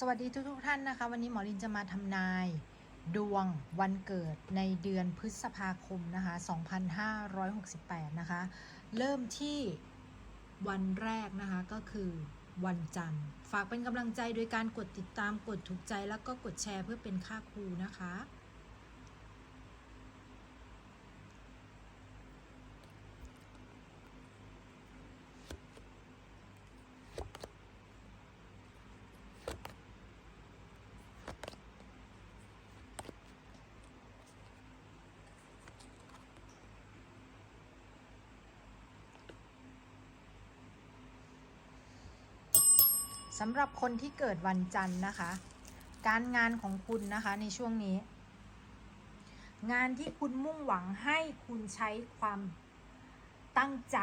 สวัสดีทุกทท่านนะคะ วันนี้หมอลินจะมาทำนาย ดวงวันเกิดในเดือนพฤษภาคมนะคะ 2568 นะคะ เริ่มที่วันแรกนะคะก็คือวันจันทร์ ฝากเป็นกำลังใจโดยการกดติดตามกดถูกใจแล้วก็กดแชร์เพื่อเป็นค่าครูนะคะ สำหรับคนที่เกิดวันจันทร์นะคะ การงานของคุณนะคะในช่วงนี้ งานที่คุณมุ่งหวังให้คุณใช้ความตั้งใจ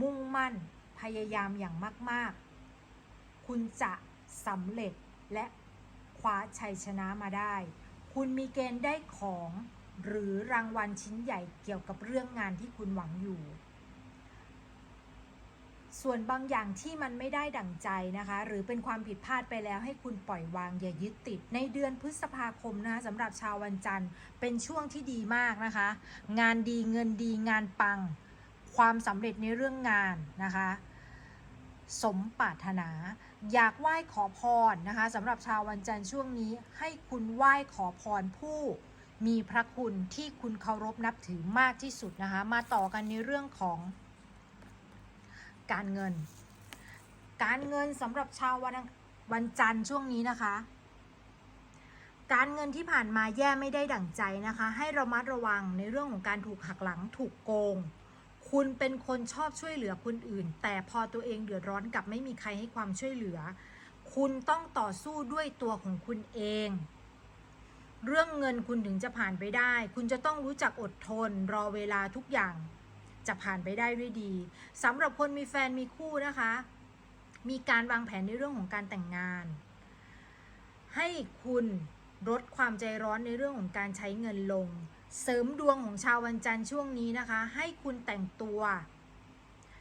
มุ่งมั่น พยายามอย่างมาก ๆ คุณจะสำเร็จและคว้าชัยชนะมาได้ คุณมีเกณฑ์ได้ของหรือรางวัลชิ้นใหญ่เกี่ยวกับเรื่องงานที่คุณหวังอยู่ ส่วนบางอย่างที่มันไม่ได้ดั่งใจนะคะ หรือเป็นความผิดพลาดไปแล้วให้คุณปล่อยวางอย่ายึดติด ในเดือนพฤษภาคมนะคะสำหรับชาววันจันทร์ เป็นช่วงที่ดีมากนะคะ งานดีเงินดีงานปัง ความสำเร็จในเรื่องงานนะคะ สมปรารถนา อยากไหว้ขอพรนะคะสำหรับชาววันจันทร์ช่วงนี้ให้คุณไหว้ขอพรผู้มีพระคุณที่คุณเคารพนับถือมากที่สุดนะคะ มาต่อกันในเรื่องของ การเงิน การเงินสำหรับชาววันวันจันทร์ช่วงนี้นะคะ การเงินที่ผ่านมาแย่ไม่ได้ดั่งใจนะคะ ให้ระมัดระวังในเรื่องของการถูกหักหลังถูกโกง คุณเป็นคนชอบช่วยเหลือคนอื่น แต่พอตัวเองเดือดร้อนกับไม่มีใครให้ความช่วยเหลือ คุณต้องต่อสู้ด้วยตัวของคุณเองเรื่องเงินคุณถึงจะผ่านไปได้ คุณจะต้องรู้จักอดทน รอเวลาทุกอย่าง จะผ่านไปได้ด้วยดีสำหรับคนมีแฟนมีคู่นะคะ มีการวางแผนในเรื่องของการแต่งงาน ให้คุณลดความใจร้อนในเรื่องของการใช้เงินลง เสริมดวงของชาววันจันทร์ช่วงนี้นะคะ ให้คุณแต่งตัว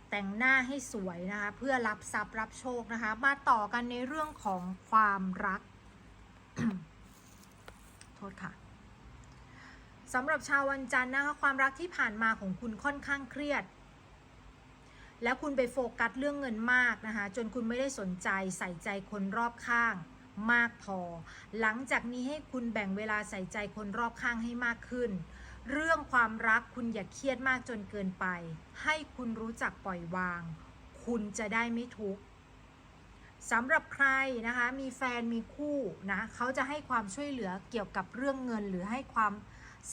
แต่งหน้าให้สวยนะคะ เพื่อรับทรัพย์รับโชคนะคะ มาต่อกันในเรื่องของความรัก โทษค่ะ สำหรับชาววันจันทร์นะคะความรักที่ผ่านมาของคุณค่อนข้างเครียด แล้วคุณไปโฟกัสเรื่องเงินมากนะคะจนคุณไม่ได้สนใจใส่ใจคนรอบข้างมากพอ หลังจากนี้ให้คุณแบ่งเวลาใส่ใจคนรอบข้างให้มากขึ้น เรื่องความรักคุณอย่าเครียดมากจนเกินไป ให้คุณรู้จักปล่อยวาง คุณจะได้ไม่ทุกข์สำหรับใครนะคะมีแฟนมีคู่นะเขาจะให้ความช่วยเหลือเกี่ยวกับเรื่องเงินหรือให้ความ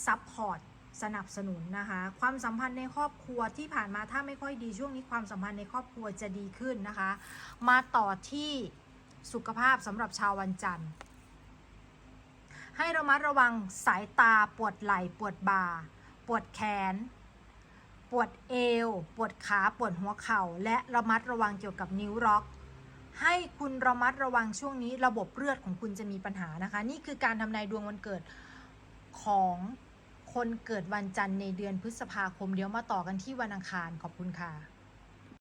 ซัพพอร์ตสนับสนุนนะคะความสัมพันธ์ในครอบครัวที่ผ่านมาถ้าไม่ค่อยดีช่วงนี้ความสัมพันธ์ในครอบครัวจะดีขึ้นนะคะ มาต่อที่สุขภาพสำหรับชาววันจันทร์ ให้ระมัดระวังสายตาปวดไหล่ปวดบ่า ปวดแขน ปวดเอว ปวดขาปวดหัวเข่า และระมัดระวังเกี่ยวกับนิ้วล็อกให้คุณระมัดระวังช่วงนี้ระบบเลือดของคุณจะมีปัญหานะคะ นี่คือการทำนายดวงวันเกิด ของคนเกิดวันจันทร์ในเดือนพฤษภาคม เดี๋ยวมาต่อกันที่วันอังคารขอบคุณค่ะ